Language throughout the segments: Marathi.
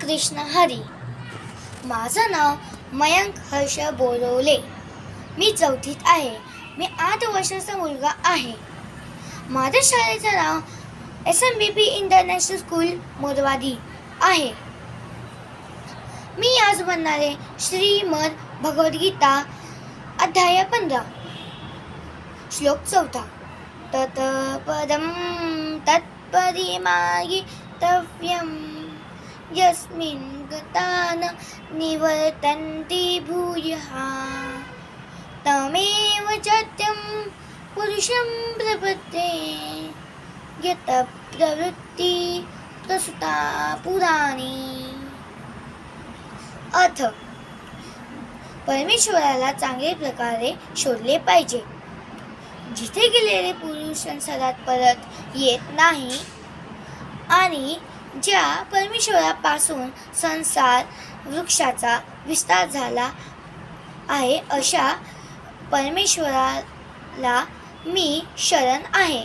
कृष्ण हरी. माझं नाव मयंक हर्ष बोरवले मी चौथीत आहे. मी आठ वर्षाचा मुलगा आहे. माझ्या शाळेचं नाव S M B P international school Morwadi आहे. मी आज म्हणणारे श्रीमद भगवद्गीता अध्याय पंधरा. श्लोक चौथा. तत पदम तत्परिमार्गितव्यं यस्मिन् गतान निवर्तन्ति भूयः। तमेव चत्यं पुरुषं प्रपद्ये। यत प्रवृत्ती प्रसुता पुराणी। अर्थ परमेश्वराला चांगले प्रकारे शोधले पाहिजे। जिथे गेलेले पुरुष संसारात परत येत नाही आणि ज्या परमेश्वरापासून संसार वृक्षाचा विस्तार झाला आहे अशा परमेश्वराला मी शरण आहे.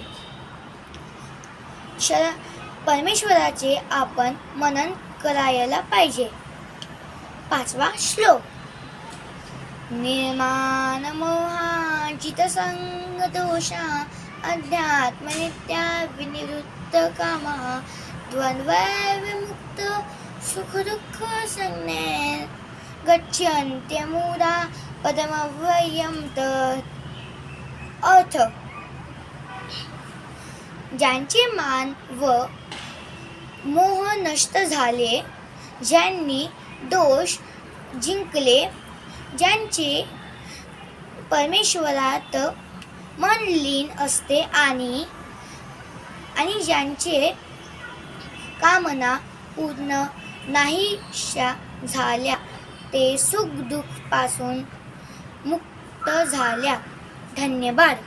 शर परमेश्वराचे आपण मनन करायला पाहिजे. पाचवा श्लोक. निर्माण मोहाचित संग दोषा अध्यात्मनित्या विनिवृत्त कामा द्वंद्वविमुक्त सुखदुःख संज्ञे गच्छन्त्यमुदा पदमवयं तत्। अर्थ ज्यांचे मान व मोह नष्ट झाले ज्यांनी दोष जिंकले ज्यांचे परमेश्वरात मन लीन असते आणि आणि ज्यांचे कामना पूर्ण नाहीशा झाल्या. ते सुख दुःखपासून मुक्त झाल्या. धन्यवाद.